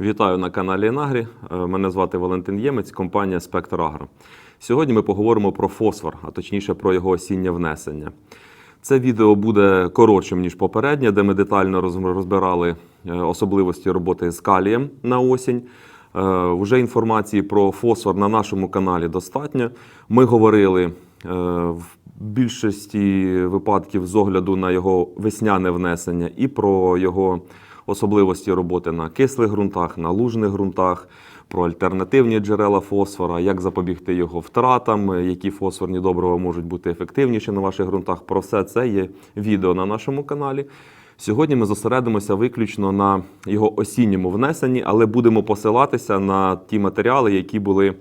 Вітаю на каналі Енагрі. Е, Мене звати Валентин Ємець, компанія Спектр Агро. Сьогодні ми поговоримо про фосфор, а точніше про його осіннє внесення. Це відео буде коротшим, ніж попереднє, де ми детально роз- розбирали е, особливості роботи з калієм на осінь. Е, Вже інформації про фосфор на нашому каналі достатньо. Ми говорили в більшості випадків з огляду на його весняне внесення і про його особливості роботи на кислих ґрунтах, на лужних ґрунтах, про альтернативні джерела фосфора, як запобігти його втратам, які фосфорні добрива можуть бути ефективніші на ваших ґрунтах. Про все це є відео на нашому каналі. Сьогодні ми зосередимося виключно на його осінньому внесенні, але будемо посилатися на ті матеріали, які були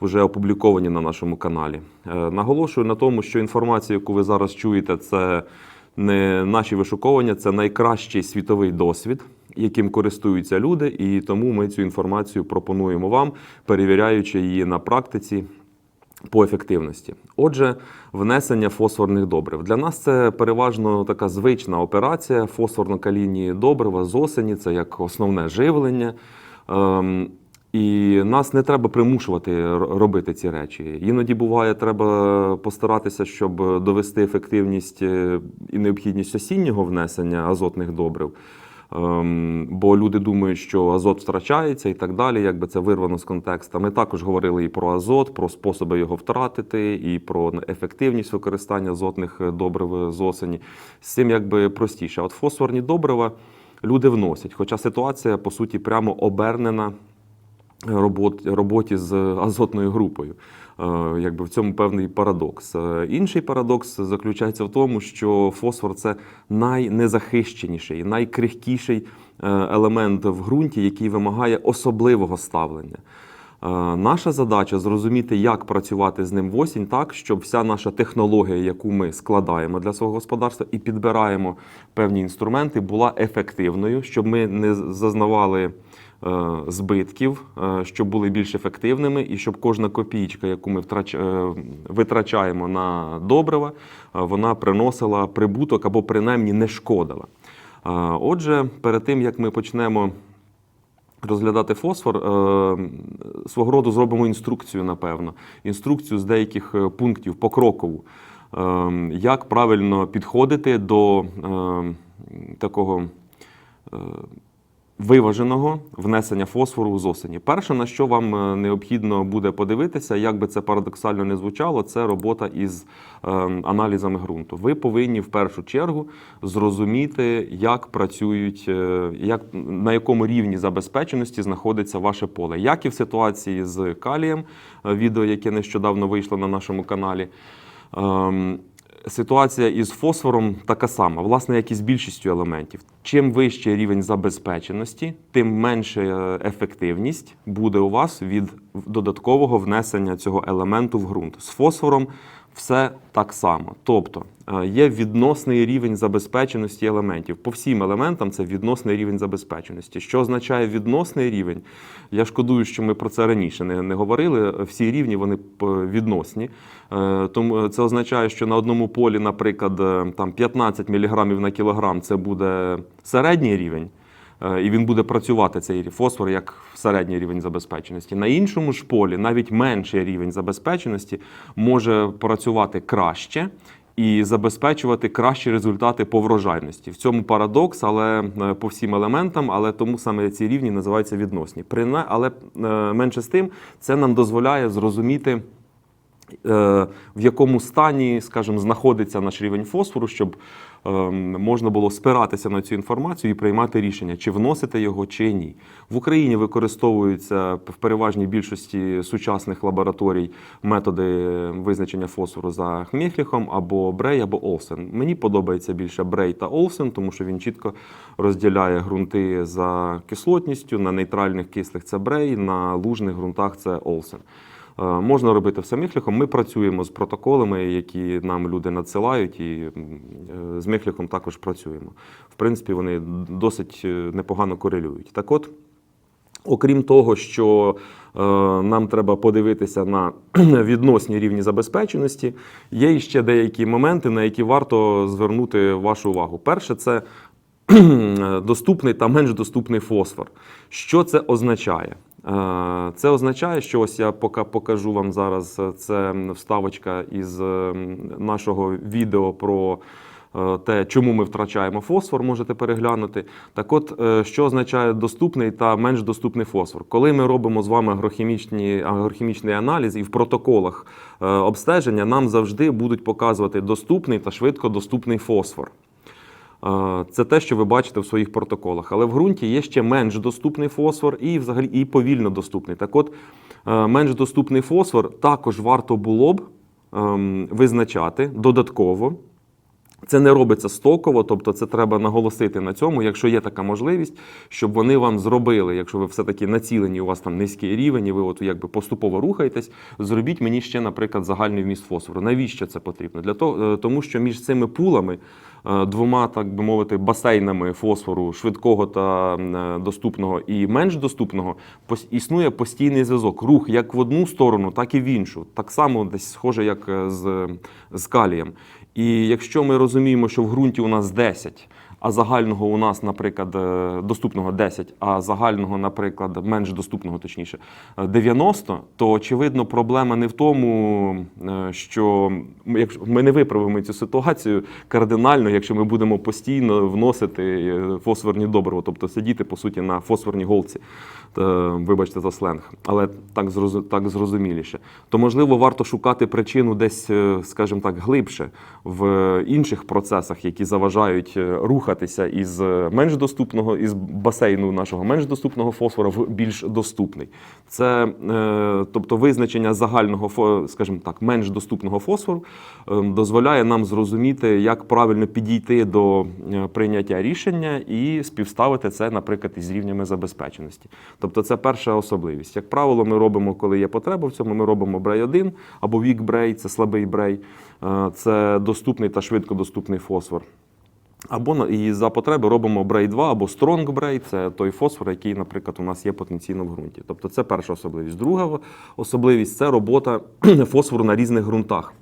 вже опубліковані на нашому каналі. Е, Наголошую на тому, що інформація, яку ви зараз чуєте, це не наші вишуковування, це найкращий світовий досвід, яким користуються люди, і тому ми цю інформацію пропонуємо вам, перевіряючи її на практиці по ефективності. Отже, внесення фосфорних добрив. Для нас це переважно така звична операція фосфорно-калійні добрива з осені, це як основне живлення. Ем, і нас не треба примушувати робити ці речі. Іноді буває, треба постаратися, щоб довести ефективність е, і необхідність осіннього внесення азотних добрив. Ем, Бо люди думають, що азот втрачається і так далі, якби це вирвано з контекста. Ми також говорили і про азот, про способи його втратити, і про ефективність використання азотних е, добрив з осені. З цим якби простіше. От фосфорні добрива люди вносять. Хоча ситуація, по суті, прямо обернена робот, роботі з азотною групою. Е, Якби в цьому певний парадокс. Е, Інший парадокс заключається в тому, що фосфор це найнезахищеніший, найкрихкіший е, елемент в ґрунті, який вимагає особливого ставлення. Наша задача зрозуміти, як працювати з ним в осінь так, щоб вся наша технологія, яку ми складаємо для свого господарства і підбираємо певні інструменти, була ефективною, щоб ми не зазнавали збитків, е, щоб були більш ефективними, і щоб кожна копійка, яку ми е, витрачаємо на добрива, е, вона приносила прибуток або принаймні не шкодила. Е, Отже, перед тим як ми почнемо розглядати фосфор, е, свого роду зробимо інструкцію, напевно. Інструкцію з деяких е, пунктів покрокову, е, як правильно підходити до е, такого е, виваженого внесення фосфору з осені. Перше, на що вам е, необхідно буде подивитися, як би це парадоксально не звучало, це робота із е, аналізами ґрунту. Ви повинні в першу чергу зрозуміти, як працюють, е, як, на якому рівні забезпеченості знаходиться ваше поле. Як і в ситуації з калієм, е, відео, яке нещодавно вийшло на нашому каналі. Ситуація із фосфором така сама, власне, як і з більшістю елементів. Чим вищий рівень забезпеченості, тим менша е, ефективність буде у вас від додаткового внесення цього елементу в ґрунт. З фосфором все так само. Тобто е, є відносний рівень забезпеченості елементів. По всім елементам це відносний рівень забезпеченості. Що означає відносний рівень? Я шкодую, що ми про це раніше не, не говорили. Всі рівні вони п- відносні. Е, Тому це означає, що на одному полі, наприклад, е, там 15 мг на кілограм це буде середній рівень. Е, І він буде працювати цей фосфор як середній рівень забезпеченості. На іншому ж полі навіть менший рівень забезпеченості може працювати краще і забезпечувати кращі результати по врожайності. В цьому парадокс, але е, по всім елементам, але тому саме ці рівні називаються відносні. Але е, менше з тим, це нам дозволяє зрозуміти. В якому стані, скажімо, знаходиться наш рівень фосфору, щоб можна було спиратися на цю інформацію і приймати рішення, чи вносити його, чи ні. В Україні використовуються в переважній більшості сучасних лабораторій методи визначення фосфору за Хмєхліхом або Брей, або Олсен. Мені подобається більше Брей та Олсен, тому що він чітко розділяє ґрунти за кислотністю. На нейтральних кислих це Брей, на лужних ґрунтах це Олсен. Е, Можна робити все міхліхом. Ми працюємо з протоколами, які нам люди надсилають, і е, з міхліхом також працюємо. В принципі, вони досить е, непогано корелюють. Так от, окрім того, що нам треба подивитися на відносні рівні забезпеченості, є іще деякі моменти, на які варто звернути вашу увагу. Перше, це доступний та менш доступний фосфор. Що це означає? Е, Це означає, що ось я поки покажу вам зараз е, це вставочка із е, нашого відео про те, чому ми втрачаємо фосфор, можете переглянути. Так от, що означає доступний та менш доступний фосфор? Коли ми робимо з вами агрохімічні, агрохімічний аналіз і в протоколах обстеження нам завжди будуть показувати доступний та швидко доступний фосфор. Це те, що ви бачите в своїх протоколах. Але в ґрунті є ще менш доступний фосфор і взагалі і повільно доступний. Так от, е, менш доступний фосфор також варто було б ем, визначати додатково. Це не робиться стоково, тобто це треба наголосити на цьому, якщо є така можливість, щоб вони вам зробили, якщо ви все-таки націлені, у вас там низький рівень, і ви от якби поступово рухаєтесь, зробіть мені ще, наприклад, загальний вміст фосфору. Навіщо це потрібно? Для того, е, тому що між цими пулами, е, двома, так би мовити, басейнами фосфору, швидкого та е, доступного і менш доступного, існує постійний зв'язок. Рух як в одну сторону, так і в іншу. Так само десь схоже, як з, з калієм. І якщо ми розуміємо, що в ґрунті у нас 10, а загального у нас, наприклад, е, доступного 10, а загального, наприклад, менш доступного, точніше, е, 90, то очевидно проблема не в тому, е, що ми- не виправимо цю ситуацію кардинально, якщо ми будемо постійно вносити е, фосфорні добрива, тобто сидіти по суті на фосфорній голці. Е, Вибачте за сленг, але так так зрозуміліше. То можливо варто шукати причину десь, е, скажімо так, глибше в інших процесах, які заважають е, рухатися із е, менш доступного, із басейну нашого менш доступного фосфора в більш доступний. Це е, тобто визначення загального скажімо так, менш доступного фосфору е, дозволяє нам зрозуміти, як правильно підійти до прийняття рішення і співставити це, наприклад, із рівнями забезпеченості. Тобто, це перша особливість. Як правило, ми робимо, коли є потреба в цьому, ми робимо брей 1 або вік брей, це слабий брей, це доступний та швидко доступний фосфор. Або і за потреби робимо брей 2 або Strong брей, це той фосфор, який, наприклад, у нас є потенційно в ґрунті. Тобто це перша особливість. Друга особливість це робота фосфору на різних ґрунтах.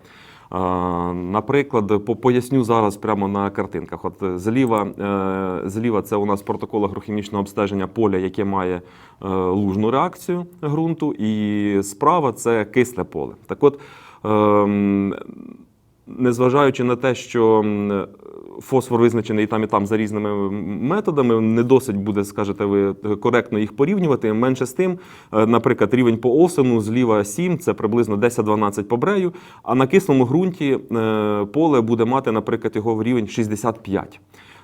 Наприклад, поясню зараз прямо на картинках. От зліва, е, зліва це у нас протокол агрохімічного обстеження поля, яке має е, лужну реакцію ґрунту, і справа це кисле поле. Так от, ем, незважаючи на те, що фосфор визначений і там, і там за різними методами, не досить буде, скажете ви, коректно їх порівнювати. Менше з тим, е, наприклад, рівень по осену зліва 7, це приблизно 10-12 по брею, а на кислому ґрунті е, поле буде мати, наприклад, його рівень 65.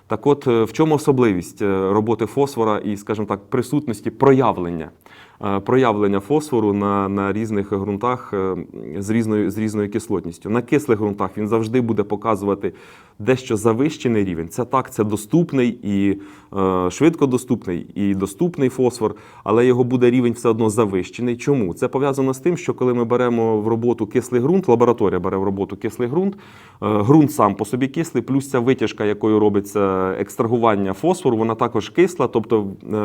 Так от, е, в чому особливість роботи фосфора і, скажімо так, присутності проявлення? Е, Проявлення фосфору на, на різних ґрунтах е, з різною, з різною кислотністю. На кислих ґрунтах він завжди буде показувати дещо завищений рівень. Це так, це доступний і е, швидко доступний, і доступний фосфор, але його буде рівень все одно завищений. Чому? Це пов'язано з тим, що коли ми беремо в роботу кислий ґрунт, лабораторія бере в роботу кислий ґрунт, е, ґрунт сам по собі кислий, плюс ця витяжка, якою робиться екстрагування фосфору, вона також кисла, тобто е,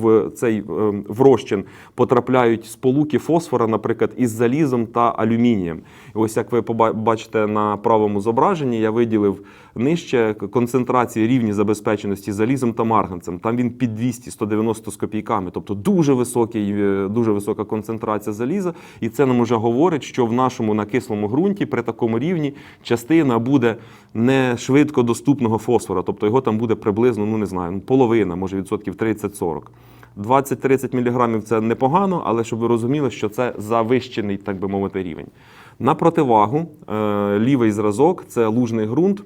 в цей е, в розчин потрапляють сполуки фосфора, наприклад, із залізом та алюмінієм. І ось як ви бачите на правому зображенні, я виділив нижче концентрації рівні забезпеченості залізом та марганцем. Там він під 200-190 з копійками, тобто дуже високий, е, дуже висока концентрація заліза. І це нам уже говорить, що в нашому накислому ґрунті при такому рівні частина буде не швидко доступного фосфора, тобто його там буде приблизно, ну не знаю, половина, може відсотків 30-40. 20-30 мг це непогано, але щоб ви розуміли, що це завищений, так би мовити, рівень. На противагу, е, лівий зразок це лужний ґрунт.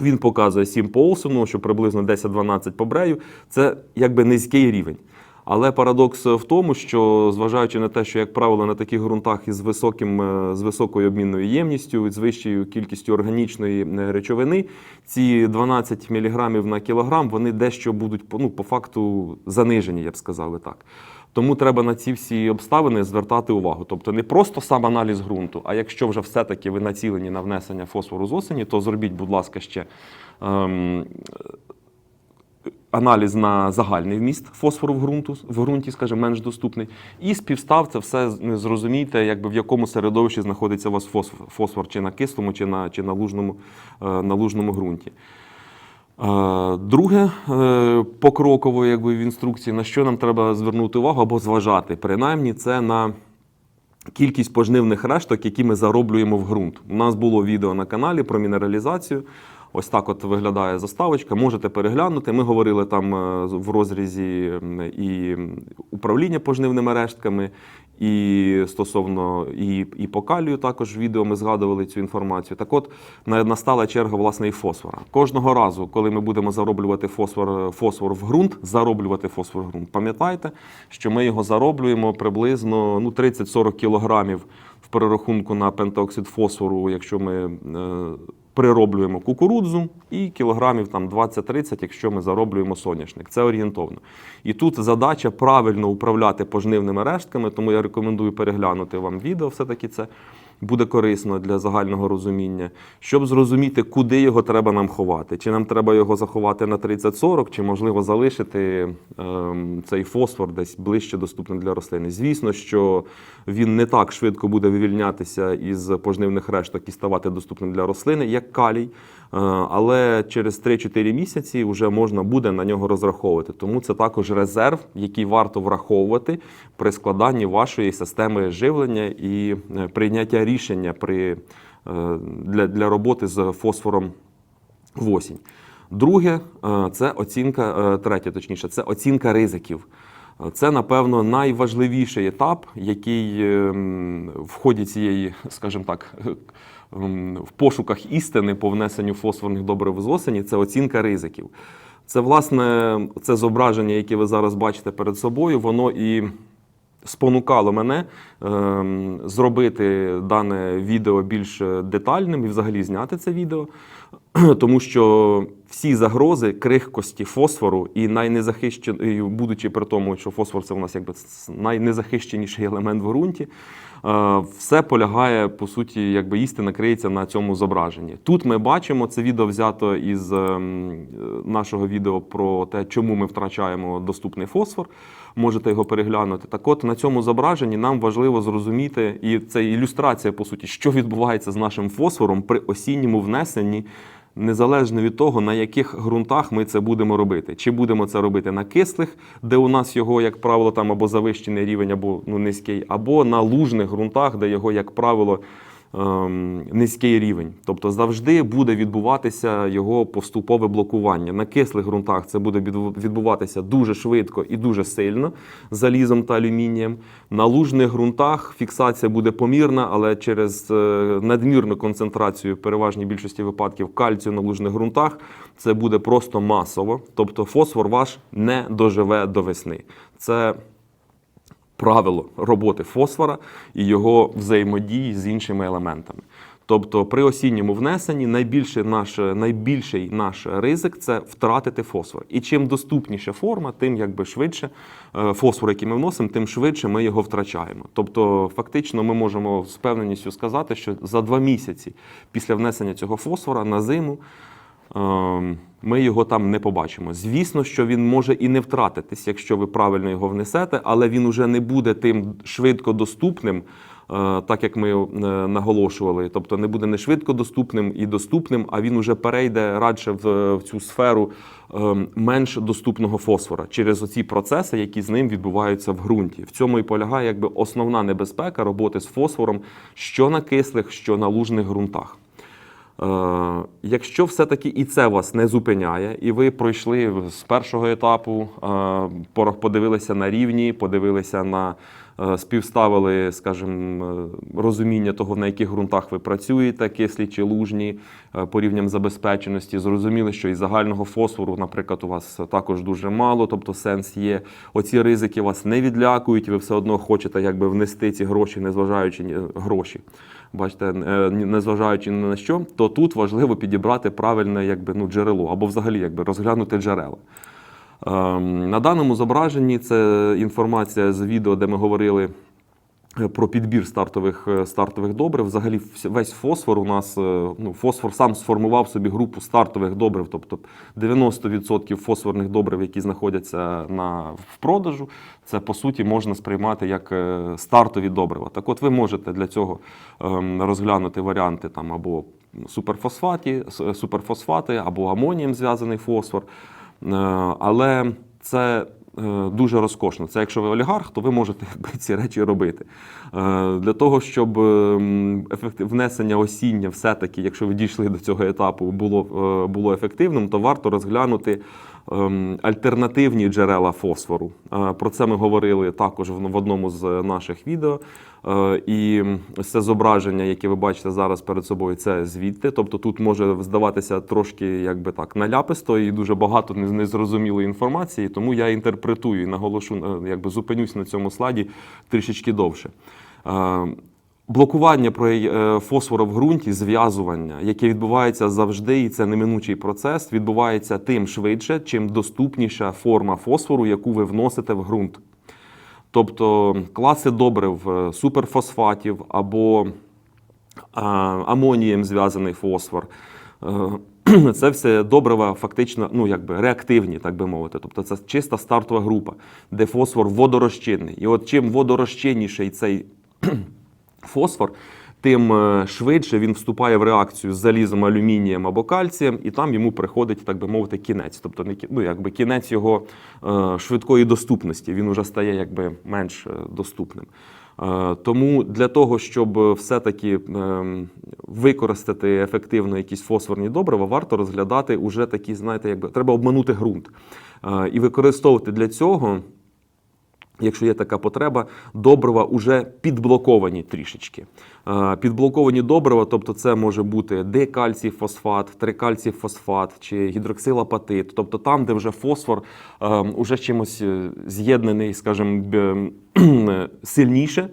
Він показує 7 по Олсону, що приблизно 10-12 по брею. Це якби низький рівень. Але парадокс в тому, що зважаючи на те, що, як правило, на таких ґрунтах із високим, е, з високою обмінною ємністю, з вищою кількістю органічної е, речовини, ці 12 мг на кілограм вони дещо будуть ну, по факту занижені, я б сказав так. Тому треба на ці всі обставини звертати увагу. Тобто не просто сам аналіз ґрунту, а якщо вже все-таки ви націлені на внесення фосфору з осені, то зробіть, будь ласка, ще ем, аналіз на загальний вміст фосфору в ґрунту, в ґрунті, скажімо, менш доступний. І співстав це все зрозумійте, якби в якому середовищі знаходиться у вас фосфор, фосфор чи на кислому, чи на, чи на лужному, е, на лужному ґрунті. Е, Друге, е, покроково якби, в інструкції, на що нам треба звернути увагу або зважати, принаймні, це на кількість пожнивних решток, які ми зароблюємо в ґрунт. У нас було відео на каналі про мінералізацію. Ось так от виглядає заставочка. Можете переглянути. Ми говорили там е, в розрізі і управління пожнивними рештками, і стосовно і, і по калію також в відео ми згадували цю інформацію. Так от настала черга власне і фосфора. Кожного разу, коли ми будемо зароблювати фосфор, фосфор в ґрунт, зароблювати фосфор в ґрунт, пам'ятайте, що ми його зароблюємо приблизно ну, 30-40 кілограмів в перерахунку на пентаоксид фосфору, якщо ми е, прироблюємо кукурудзу, і кілограмів там 20-30, якщо ми зароблюємо соняшник. Це орієнтовно. І тут задача правильно управляти пожнивними рештками, тому я рекомендую переглянути вам відео, все-таки це буде корисно для загального розуміння, щоб зрозуміти, куди його треба нам ховати. Чи нам треба його заховати на 30-40, чи можливо залишити ем, цей фосфор десь ближче доступним для рослини. Звісно, що він не так швидко буде вивільнятися із пожнивних решток і ставати доступним для рослини, як калій. Е, Але через 3-4 місяці вже можна буде на нього розраховувати. Тому це також резерв, який варто враховувати при складанні вашої системи живлення і е, прийняття рішення при, е, для, для роботи з фосфором в осінь. Друге, е, це оцінка, е, третє, точніше, це оцінка ризиків. Це, напевно, найважливіший етап, який в ході цієї, скажімо так, в пошуках істини по внесенню фосфорних добрив з осені, це оцінка ризиків. Це, власне, це зображення, яке ви зараз бачите перед собою, воно і спонукало мене ем, зробити дане відео більш детальним і взагалі зняти це відео. Тому що всі загрози крихкості фосфору і найнезахищен... будучи при тому, що фосфор це у нас якби найнезахищеніший елемент в ґрунті, е, все полягає, по суті, якби істина криється на цьому зображенні. Тут ми бачимо, це відео взято із ем, е, нашого відео про те, чому ми втрачаємо доступний фосфор. Можете його переглянути. Так от на цьому зображенні нам важливо зрозуміти, і це ілюстрація, по суті, що відбувається з нашим фосфором при осінньому внесенні незалежно від того, на яких ґрунтах ми це будемо робити. Чи будемо це робити на кислих, де у нас його, як правило, там або завищений рівень, або ну, низький, або на лужних ґрунтах, де його, як правило, низький рівень. Тобто завжди буде відбуватися його поступове блокування. На кислих ґрунтах це буде відбуватися дуже швидко і дуже сильно залізом та алюмінієм. На лужних ґрунтах фіксація буде помірна, але через е, надмірну концентрацію в переважній більшості випадків кальцію на лужних ґрунтах це буде просто масово. Тобто фосфор ваш не доживе до весни. Це правило роботи фосфора і його взаємодії з іншими елементами. Тобто при осінньому внесенні найбільший наш, найбільший наш ризик це втратити фосфор. І чим доступніша форма, тим якби швидше е, фосфор, який ми вносимо, тим швидше ми його втрачаємо. Тобто, фактично, ми можемо з впевненістю сказати, що за два місяці після внесення цього фосфора на зиму ми його там не побачимо. Звісно, що він може і не втратитись, якщо ви правильно його внесете, але він уже не буде тим швидко доступним, е, так як ми е, наголошували. Тобто не буде не швидко доступним і доступним, а він уже перейде радше в, в цю сферу ем, менш доступного фосфора через оці процеси, які з ним відбуваються в ґрунті. В цьому і полягає якби основна небезпека роботи з фосфором, що на кислих, що на лужних ґрунтах. Е, Якщо все-таки і це вас не зупиняє, і ви пройшли з першого етапу, е, подивилися на рівні, подивилися на співставили, скажімо, е, розуміння того, на яких ґрунтах ви працюєте, кислі чи лужні, е, по рівням забезпеченості, зрозуміли, що і загального фосфору, наприклад, у вас також дуже мало, тобто сенс є. Оці ризики вас не відлякують, ви все одно хочете якби внести ці гроші, незважаючи гроші. Бачите, е, незважаючи ні на що, то тут важливо підібрати правильне якби, ну, джерело або взагалі якби, розглянути джерела. Ем, На даному зображенні це інформація з відео, де ми говорили е, про підбір стартових, е, стартових добрив. Взагалі весь фосфор у нас, е, ну, фосфор сам сформував собі групу стартових добрив, тобто 90% фосфорних добрив, які знаходяться на, в продажу, це по суті можна сприймати як стартові добрива. Так от ви можете для цього ем, розглянути варіанти там або суперфосфаті, суперфосфати або амонієм зв'язаний фосфор. Е, Але це е, дуже розкошно. Це якщо ви олігарх, то ви можете ці речі робити. Е, Для того, щоб ефектив... внесення осіння все-таки, якщо ви дійшли до цього етапу, було, було ефективним, то варто розглянути ем, альтернативні джерела фосфору. Е, Про це ми говорили також в в одному з наших відео. Е, І це зображення, яке ви бачите зараз перед собою, це звідти. Тобто тут може здаватися трошки якби так наляписто і дуже багато незрозумілої інформації, тому я інтерпретую і наголошу, е, якби зупинюсь на цьому слайді трішечки довше. Блокування е, фосфору в ґрунті, зв'язування, яке відбувається завжди, і це неминучий процес, відбувається тим швидше, чим доступніша форма фосфору, яку ви вносите в ґрунт. Тобто класи добрив е, суперфосфатів або амонієм зв'язаний фосфор. Е, Це все добрива фактично ну, якби реактивні, так би мовити. Тобто це чиста стартова група, де фосфор водорозчинний. І от чим водорозчинніший цей фосфор, тим е, швидше він вступає в реакцію з залізом, алюмінієм або кальцієм, і там йому приходить, так би мовити, кінець. Тобто ну, якби кінець його е, швидкої доступності. Він вже стає якби менш е, доступним. Тому для того, щоб все-таки ем, використати ефективно якісь фосфорні добрива, варто розглядати уже такі, знаєте, якби треба обманути ґрунт і використовувати для цього якщо є така потреба, добрива вже підблоковані трішечки. Е, Підблоковані добрива, тобто це може бути декальцій фосфат, трикальцій фосфат чи гідроксилапатит, тобто там, де вже фосфор е, уже чимось е, з'єднаний, скажімо, сильніше.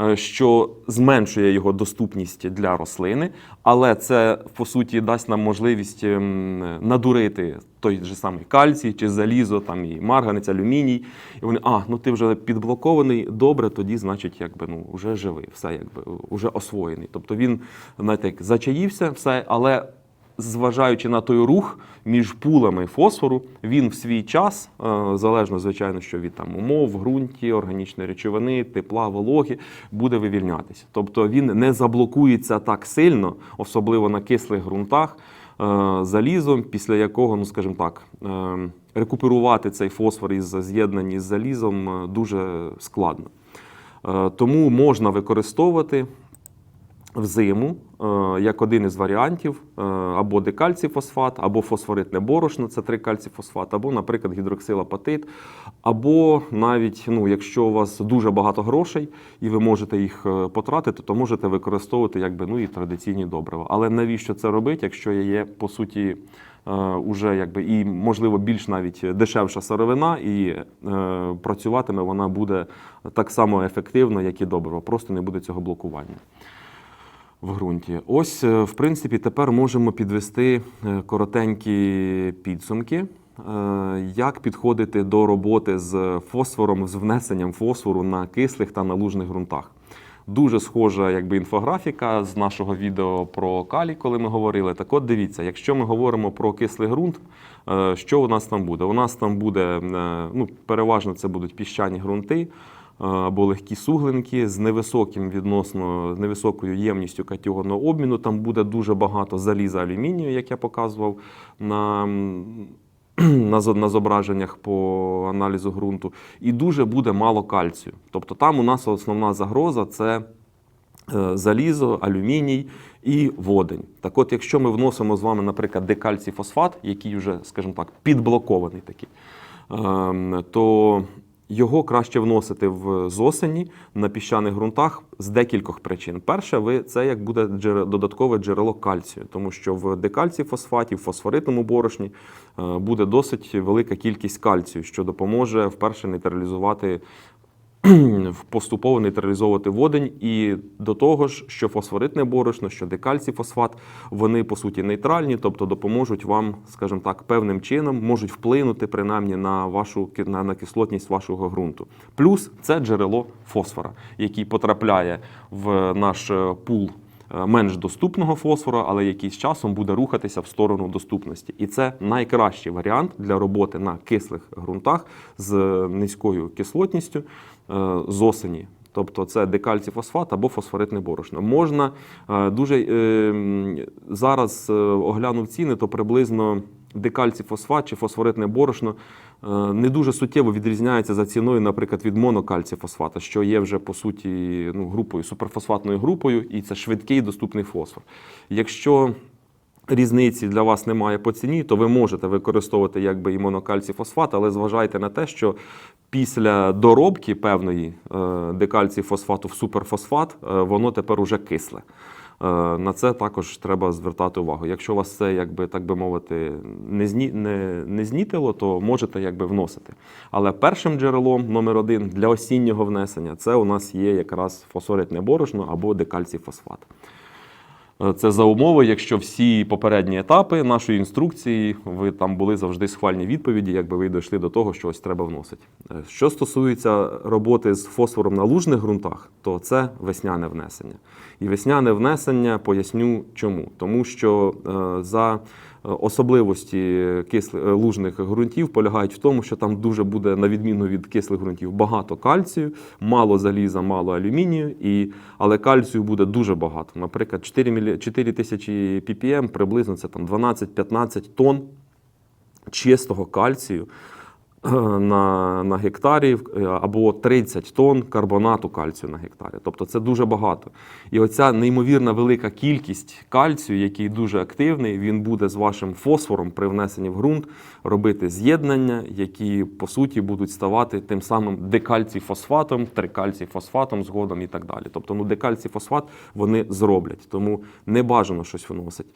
Е, Що зменшує його доступність для рослини, але це по суті дасть нам можливість ем, надурити той же самий кальцій чи залізо, там і марганець, алюміній. І вони, а, ну ти вже підблокований, добре, тоді, значить, якби ну вже живий, все якби вже освоєний. Тобто він, знаєте, як зачаївся, все, але зважаючи на той рух між пулами фосфору, він в свій час, е, залежно, звичайно, що від там умов, ґрунті, органічної речовини, тепла, вологи, буде вивільнятися. Тобто він не заблокується так сильно, особливо на кислих ґрунтах, е, залізом, після якого, ну скажімо так, е, рекуперувати цей фосфор із з'єднані з залізом дуже складно. Тому можна використовувати взиму е, як один із варіантів е, або декальцифосфат, або фосфоритне борошно, це трикальцифосфат, або, наприклад, гідроксилапатит, або навіть, ну, якщо у вас дуже багато грошей і ви можете їх е, потратити, то можете використовувати якби, ну, і традиційні добрива. Але навіщо це робити, якщо є, по суті, уже якби і можливо більш навіть дешевша сировина, і е, працюватиме вона буде так само ефективно, як і добриво. Просто не буде цього блокування в ґрунті. Ось, е, в принципі, тепер можемо підвести е, коротенькі підсумки. е, Як підходити до роботи з фосфором, з внесенням фосфору на кислих та на лужних ґрунтах? Дуже схожа якби, інфографіка з нашого відео про калій, коли ми говорили. Так от дивіться, якщо ми говоримо про кислий ґрунт, що у нас там буде? У нас там буде, ну, переважно це будуть піщані ґрунти або легкі суглинки з невисоким відносно з невисокою ємністю катіонного обміну. Там буде дуже багато заліза алюмінію, як я показував на, на, зображеннях по аналізу ґрунту, і дуже буде мало кальцію. Тобто там у нас основна загроза це е, залізо, алюміній і водень. Так от, якщо ми вносимо з вами, наприклад, декальцій-фосфат, який вже, скажімо так, підблокований такий, ем, то його краще вносити в з осені на піщаних ґрунтах з декількох причин. Перше, ви це як буде додаткове джерело кальцію, тому що в декальці фосфаті, в фосфоритному борошні е, буде досить велика кількість кальцію, що допоможе вперше нейтралізувати поступово нейтралізовувати водень, і до того ж, що фосфоритне борошно, що декальцій-фосфат, вони по суті нейтральні, тобто допоможуть вам, скажімо так, певним чином можуть вплинути принаймні на вашу на, на кислотність вашого ґрунту. Плюс це джерело фосфора, який потрапляє в наш е, пул е, менш доступного фосфора, але який з часом буде рухатися в сторону доступності. І це найкращий варіант для роботи на кислих ґрунтах з низькою кислотністю з осені. Тобто це декальцифосфат або фосфоритне борошно. Можна е, дуже е, зараз е, оглянув ціни, то приблизно декальцифосфат чи фосфоритне борошно е, не дуже суттєво відрізняється за ціною, наприклад, від монокальцифосфата, що є вже по суті ну, групою, суперфосфатною групою, і це швидкий доступний фосфор. Якщо різниці для вас немає по ціні, то ви можете використовувати якби і монокальцій фосфат, але зважайте на те, що після доробки певної е, декальцій фосфату в суперфосфат, е, воно тепер уже кисле. Е, На це також треба звертати увагу. Якщо вас це, якби так би мовити, не зні, не, не знітило, то можете якби вносити. Але першим джерелом номер один для осіннього внесення це у нас є якраз фосфоритне борошно або декальцій фосфат. Е, Це за умови, якщо всі попередні етапи нашої інструкції, ви там були завжди схвальні відповіді, якби ви дійшли до того, що ось треба вносити. Е, Що стосується роботи з фосфором на лужних ґрунтах, то це весняне внесення. І весняне внесення поясню чому. Тому що е, за особливості кисли, е, лужних ґрунтів полягають в тому, що там дуже буде, на відміну від кислих ґрунтів, багато кальцію, мало заліза, мало алюмінію, і, але кальцію буде дуже багато. Наприклад, 4, 4 тисячі ppm приблизно це там 12-15 тонн чистого кальцію на, на гектарі е, або 30 тонн карбонату кальцію на гектарі. Тобто це дуже багато. І оця неймовірна велика кількість кальцію, який дуже активний, він буде з вашим фосфором при внесенні в ґрунт робити з'єднання, які по суті будуть ставати тим самим декальцій-фосфатом, трикальцій-фосфатом згодом і так далі. Тобто, ну декальцій-фосфат вони зроблять, тому не бажано щось вносить.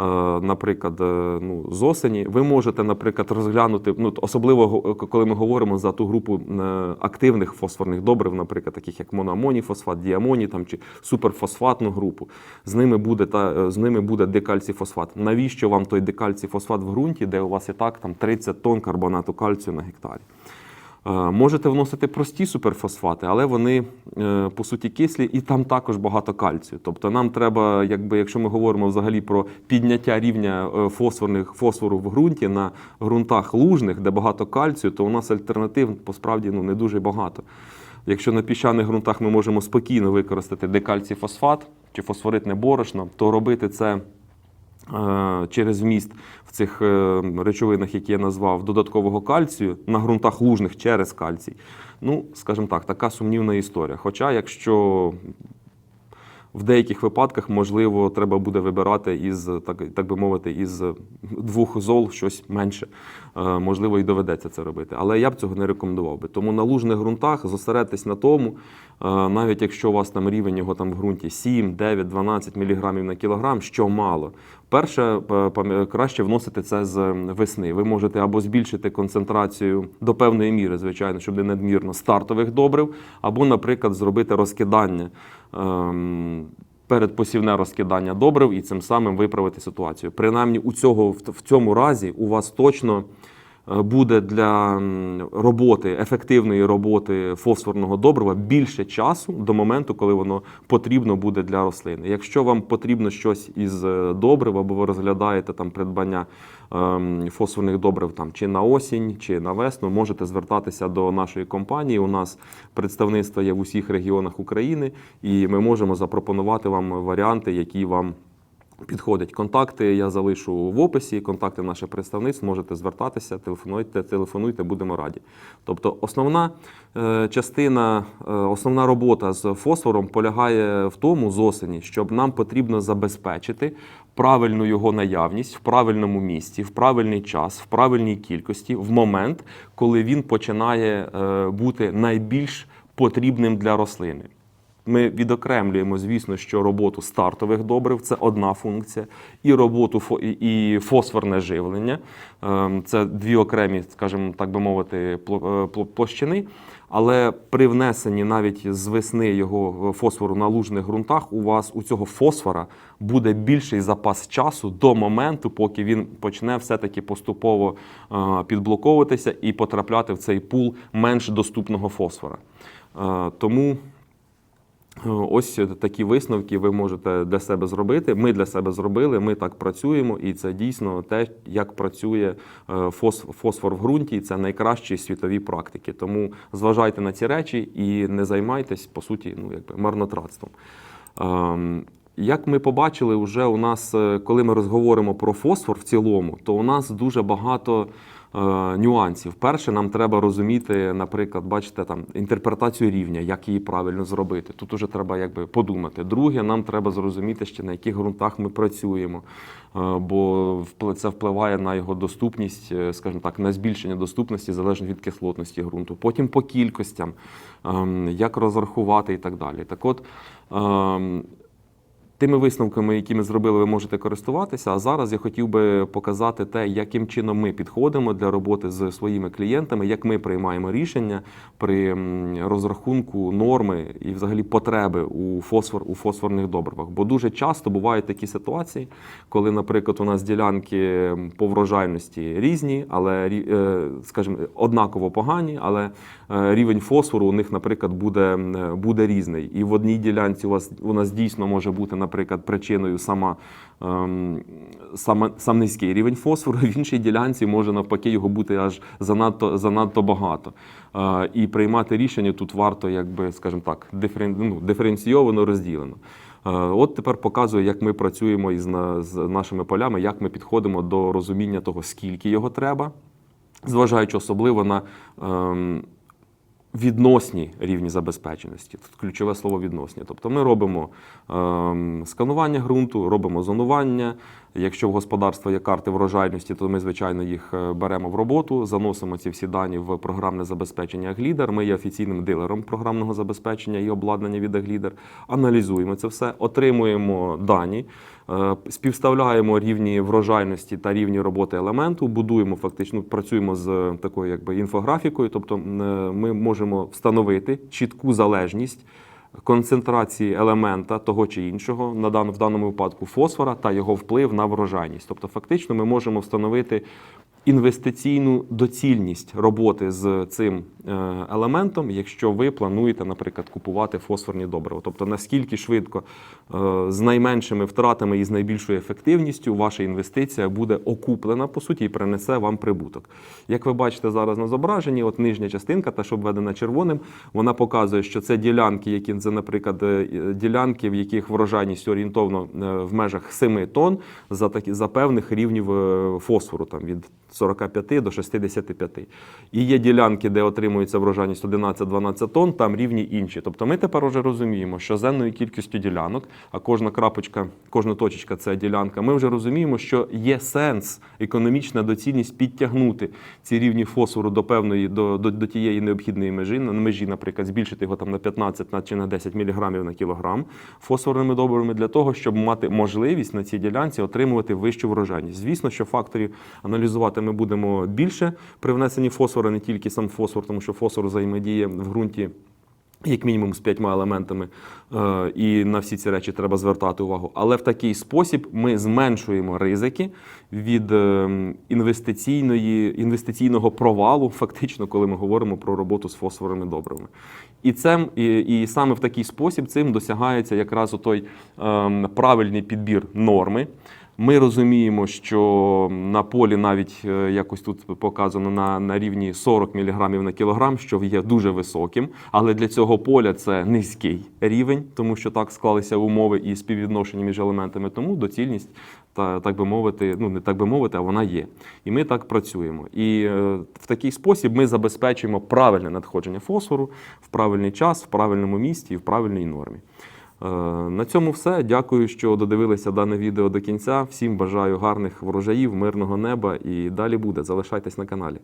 Е, Наприклад, е, ну, з осені ви можете, наприклад, розглянути, ну особливо коли ми говоримо за ту групу е, активних фосфорних добрив, наприклад, таких як моноамоній фосфат, діамоній там чи суперфосфатну групу. З ними буде та е, з ними буде декальцій-фосфат. Навіщо вам той декальцій-фосфат в ґрунті, де у вас і так там 30 тонн карбонату кальцію на гектарі? Е, Можете вносити прості суперфосфати, але вони е, по суті кислі, і там також багато кальцію. Тобто нам треба, якби, якщо ми говоримо взагалі про підняття рівня е, фосфорних фосфору в ґрунті на ґрунтах лужних, де багато кальцію, то у нас альтернатив по справді ну, не дуже багато. Якщо на піщаних ґрунтах ми можемо спокійно використати декальцій фосфат чи фосфоритне борошно, то робити це через вміст в цих е, речовинах, які я назвав, додаткового кальцію на ґрунтах лужних через кальцій. Ну, скажімо так, така сумнівна історія. Хоча, якщо в деяких випадках, можливо, треба буде вибирати із, так, так би мовити, із двох зол щось менше. Е, можливо, і доведеться це робити. Але я б цього не рекомендував би. Тому на лужних ґрунтах зосередьтесь на тому, е, навіть якщо у вас там рівень його там в ґрунті 7, 9, 12 мг на кілограм, що мало. Перше, е, краще вносити це з весни. Ви можете або збільшити концентрацію до певної міри, звичайно, щоб не надмірно стартових добрив, або, наприклад, зробити розкидання. ем, Передпосівне розкидання добрив і цим самим виправити ситуацію. Принаймні, у цього в цьому разі у вас точно буде для роботи, ефективної роботи фосфорного добрива більше часу до моменту, коли воно потрібно буде для рослини. Якщо вам потрібно щось із е, добрив, або ви розглядаєте там придбання ем, фосфорних добрив там чи на осінь, чи на весну, можете звертатися до нашої компанії. У нас представництво є в усіх регіонах України, і ми можемо запропонувати вам варіанти, які вам Підходять контакти, я залишу в описі. Контакти наше представництво, можете звертатися, телефонуйте, телефонуйте, будемо раді. Тобто, основна е, частина, е, основна робота з фосфором полягає в тому з осені, щоб нам потрібно забезпечити правильну його наявність в правильному місці, в правильний час, в правильній кількості, в момент, коли він починає е, бути найбільш потрібним для рослини. Ми відокремлюємо, звісно, що роботу стартових добрив це одна функція, і роботу і фосфорне живлення ем, це дві окремі, скажімо, так би мовити, е, площини. Але при внесенні навіть з весни його фосфору на лужних ґрунтах, у вас у цього фосфора буде більший запас часу до моменту, поки він почне все-таки поступово е, підблоковуватися і потрапляти в цей пул менш доступного фосфора. Е, Тому Ось такі висновки ви можете для себе зробити. Ми для себе зробили, ми так працюємо, і це дійсно те, як працює е, фосфор в ґрунті. Це найкращі світові практики. Тому зважайте на ці речі і не займайтесь по суті, ну якби марнотратством. Ем, Як ми побачили, вже у нас, е, коли ми розговоримо про фосфор в цілому, то у нас дуже багато нюансів. Перше, нам треба розуміти, наприклад, бачите, там інтерпретацію рівня, як її правильно зробити. Тут уже треба якби подумати. Друге, нам треба зрозуміти ще на яких ґрунтах ми працюємо, е, бо це впливає на його доступність, е, скажімо так, на збільшення доступності залежно від кислотності ґрунту. Потім по кількостям, ем, як розрахувати і так далі. Так от. Тими висновками, які ми зробили, ви можете користуватися. А зараз я хотів би показати те, яким чином ми підходимо для роботи з своїми клієнтами, як ми приймаємо рішення при розрахунку норми і взагалі потреби у фосфор у фосфорних добривах. Бо дуже часто бувають такі ситуації, коли, наприклад, у нас ділянки по врожайності різні, але е, скажімо, однаково погані, але е, рівень фосфору у них, наприклад, буде, буде різний. І в одній ділянці у вас у нас дійсно може бути, наприклад, причиною сама, ем, сама сам низький рівень фосфору, в іншій ділянці може навпаки його бути аж занадто занадто багато. Е, і приймати рішення тут варто, якби, скажімо так, диферен, ну, диференційовано розділено. Е, От тепер показую, як ми працюємо із з нашими полями, як ми підходимо до розуміння того, скільки його треба, зважаючи особливо на ем, відносні рівні забезпеченості. Тут ключове слово відносні. Тобто ми робимо ем, сканування ґрунту, робимо зонування. Якщо в господарства є карти врожайності, то ми, звичайно, їх е, беремо в роботу, заносимо ці всі дані в програмне забезпечення Глідер. Ми є офіційним дилером програмного забезпечення і обладнання від Глідер. Аналізуємо це все, отримуємо дані. Е, Співставляємо рівні врожайності та рівні роботи елементу, будуємо фактично, працюємо з такою якби інфографікою, тобто е, ми можемо встановити чітку залежність концентрації елемента того чи іншого, на в даному випадку фосфора та його вплив на врожайність. Тобто, фактично, ми можемо встановити інвестиційну доцільність роботи з цим е, елементом, якщо ви плануєте, наприклад, купувати фосфорні добрива. Тобто наскільки швидко е, з найменшими втратами і з найбільшою ефективністю ваша інвестиція буде окуплена по суті і принесе вам прибуток. Як ви бачите зараз на зображенні, от нижня частинка, та що обведена червоним, вона показує, що це ділянки, які це, наприклад, е, ділянки, в яких врожайність орієнтовно в межах 7 тонн за такі за певних рівнів фосфору, там від 45 до 65. І є ділянки, де отримується врожайність 11-12 тонн, там рівні інші. Тобто ми тепер вже розуміємо, що з кількістю ділянок, а кожна крапочка, кожна точечка це ділянка, ми вже розуміємо, що є сенс, економічна доцільність підтягнути ці рівні фосфору до певної, до, до, до тієї необхідної межі, на межі, наприклад, збільшити його там на 15 на- чи на 10 мг на кілограм фосфорними добривами для того, щоб мати можливість на цій ділянці отримувати вищу врожайність. Звісно, що факторів аналізувати ми будемо більше при внесенні фосфору, не тільки сам фосфор, тому що фосфор взаємодіє в ґрунті. Як мінімум з п'ятьма елементами, е, і на всі ці речі треба звертати увагу. Але в такий спосіб ми зменшуємо ризики від е, інвестиційної, інвестиційного провалу, фактично, коли ми говоримо про роботу з фосфорними добривами. І, це, і, і саме в такий спосіб цим досягається якраз той ем, правильний підбір норми. Ми розуміємо, що на полі навіть е, якось тут показано на, на рівні 40 мг на кілограм, що є дуже високим. Але для цього поля це низький рівень, тому що так склалися умови і співвідношення між елементами. Тому доцільність, та так би мовити, ну не так би мовити, а вона є. І ми так працюємо. І е, в такий спосіб ми забезпечуємо правильне надходження фосфору в правильний час, в правильному місці і в правильній нормі. Е, На цьому все. Дякую, що додивилися дане відео до кінця. Всім бажаю гарних врожаїв, мирного неба і далі буде. Залишайтесь на каналі.